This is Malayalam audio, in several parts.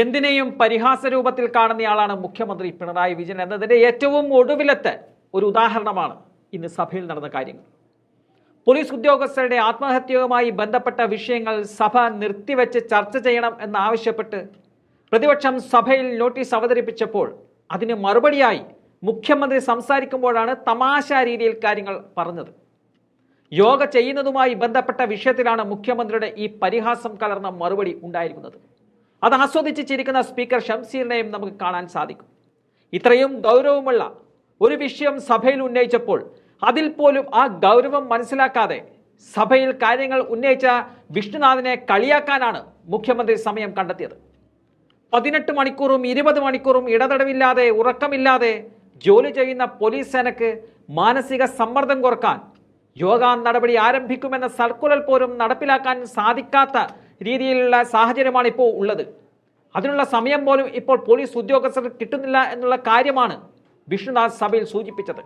എന്തിനേയും പരിഹാസ രൂപത്തിൽ കാണുന്നയാളാണ് മുഖ്യമന്ത്രി പിണറായി വിജയൻ എന്നതിന്റെ ഏറ്റവും ഒടുവിലത്തെ ഒരു ഉദാഹരണമാണ് ഇന്ന് സഭയിൽ നടന്ന കാര്യങ്ങൾ. പോലീസ് ഉദ്യോഗസ്ഥരുടെ ആത്മഹത്യയുമായി ബന്ധപ്പെട്ട വിഷയങ്ങൾ സഭ നിർത്തിവെച്ച് ചർച്ച ചെയ്യണം എന്നാവശ്യപ്പെട്ട് പ്രതിപക്ഷം സഭയിൽ നോട്ടീസ് അവതരിപ്പിച്ചപ്പോൾ അതിന് മറുപടിയായി മുഖ്യമന്ത്രി സംസാരിക്കുമ്പോഴാണ് തമാശ രീതിയിൽ കാര്യങ്ങൾ പറഞ്ഞത്. യോഗ ചെയ്യുന്നതുമായി ബന്ധപ്പെട്ട വിഷയത്തിലാണ് മുഖ്യമന്ത്രിയുടെ ഈ പരിഹാസം കലർന്ന മറുപടി ഉണ്ടായിരിക്കുന്നത്. അത് ആസ്വദിച്ച് ചിരിക്കുന്ന സ്പീക്കർ ഷംസീറിനെയും നമുക്ക് കാണാൻ സാധിക്കും. ഇത്രയും ഗൗരവമുള്ള ഒരു വിഷയം സഭയിൽ ഉന്നയിച്ചപ്പോൾ അതിൽ പോലും ആ ഗൗരവം മനസ്സിലാക്കാതെ സഭയിൽ കാര്യങ്ങൾ ഉന്നയിച്ച വിഷ്ണുനാഥിനെ കളിയാക്കാനാണ് മുഖ്യമന്ത്രി സമയം കണ്ടെത്തിയത്. പതിനെട്ട് മണിക്കൂറും ഇരുപത് മണിക്കൂറും ഇടതടവില്ലാതെ ഉറക്കമില്ലാതെ ജോലി ചെയ്യുന്ന പോലീസ് സേനക്ക് മാനസിക സമ്മർദ്ദം കുറയ്ക്കാൻ യോഗ നടപടി ആരംഭിക്കുമെന്ന സർക്കുലർ പോലും നടപ്പിലാക്കാൻ സാധിക്കാത്ത രീതിയിലുള്ള സാഹചര്യമാണ് ഇപ്പോൾ ഉള്ളത്. അതിനുള്ള സമയം പോലും ഇപ്പോൾ പോലീസ് ഉദ്യോഗസ്ഥർ കിട്ടുന്നില്ല എന്നുള്ള കാര്യമാണ് വിഷ്ണുദാസ് സഭയിൽ സൂചിപ്പിച്ചത്.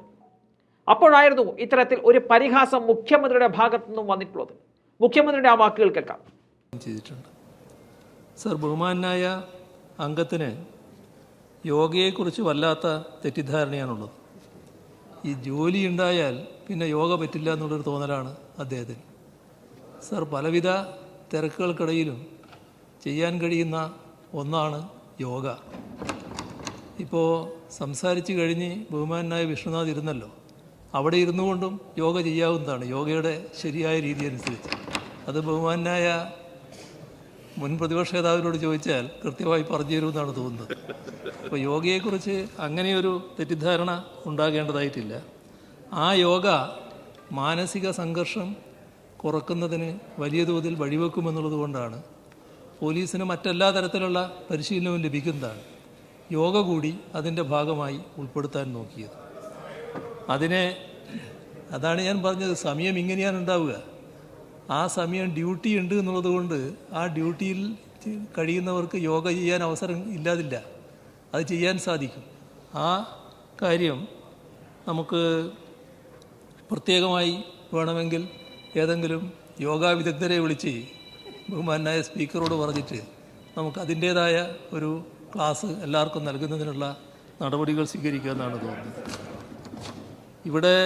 അപ്പോഴായിരുന്നു ഇത്തരത്തിൽ ഒരു പരിഹാസം മുഖ്യമന്ത്രിയുടെ ഭാഗത്തു നിന്നും വന്നിട്ടുള്ളത്. മുഖ്യമന്ത്രിയുടെ ആ വാക്കുകൾ കേൾക്കാം. ചെയ്തിട്ടുണ്ട്. സർ ബഹുമാനായ അംഗത്തിന് യോഗയെക്കുറിച്ച് വല്ലാത്ത തെറ്റിദ്ധാരണയാണുള്ളത്. ഈ ജോലി ഉണ്ടായാൽ പിന്നെ യോഗ പറ്റില്ല എന്നുള്ളൊരു തോന്നലാണ് അദ്ദേഹത്തിന്. സർ പലവിധ തിരക്കുകൾക്കിടയിലും ചെയ്യാൻ കഴിയുന്ന ഒന്നാണ് യോഗ. ഇപ്പോൾ സംസാരിച്ചു കഴിഞ്ഞ് ബഹുമാനായ വിഷ്ണുനാഥ് ഇരുന്നല്ലോ. അവിടെ ഇരുന്നു കൊണ്ടും യോഗ ചെയ്യാവുന്നതാണ്. യോഗയുടെ ശരിയായ രീതി അനുസരിച്ച്. അത് ബഹുമാനായ മുൻ പ്രതിപക്ഷ നേതാവിനോട് ചോദിച്ചാൽ കൃത്യമായി പറഞ്ഞു തരുമെന്നാണ് തോന്നുന്നത്. അപ്പോൾ യോഗയെക്കുറിച്ച് അങ്ങനെയൊരു തെറ്റിദ്ധാരണ ഉണ്ടാകേണ്ടതായിട്ടില്ല. ആ യോഗ മാനസിക സംഘർഷം കുറക്കുന്നതിന് വലിയ തോതിൽ വഴിവെക്കുമെന്നുള്ളത് കൊണ്ടാണ് പോലീസിന് മറ്റെല്ലാ തരത്തിലുള്ള പരിശീലനവും ലഭിക്കുന്നതാണ്. യോഗ കൂടി അതിന്റെ ഭാഗമായി ഉൾപ്പെടുത്താൻ നോക്കിയത്. അതിനെ അതാണ് ഞാൻ പറഞ്ഞത് സമയം ഇങ്ങനെയാണ് ഉണ്ടാവുക. ആ സമയം ഡ്യൂട്ടി ഉണ്ട് എന്നുള്ളത് കൊണ്ട് ആ ഡ്യൂട്ടിയിൽ കഴിയുന്നവർക്ക് യോഗ ചെയ്യാൻ അവസരം ഇല്ലാതില്ല. അത് ചെയ്യാൻ സാധിക്കും. ആ കാര്യം നമുക്ക് പ്രത്യേകമായി വേണമെങ്കിൽ ഏതെങ്കിലും യോഗാ വിദഗ്ധരെ വിളിച്ച് ബഹുമാനായ സ്പീക്കറോട് പറഞ്ഞിട്ട് നമുക്ക് അതിന്റേതായ ഒരു ക്ലാസ് എല്ലാവർക്കും നൽകുന്നതിനുള്ള നടപടികൾ സ്വീകരിക്കുക എന്നാണ് തോന്നുന്നത്. ഇവിടെ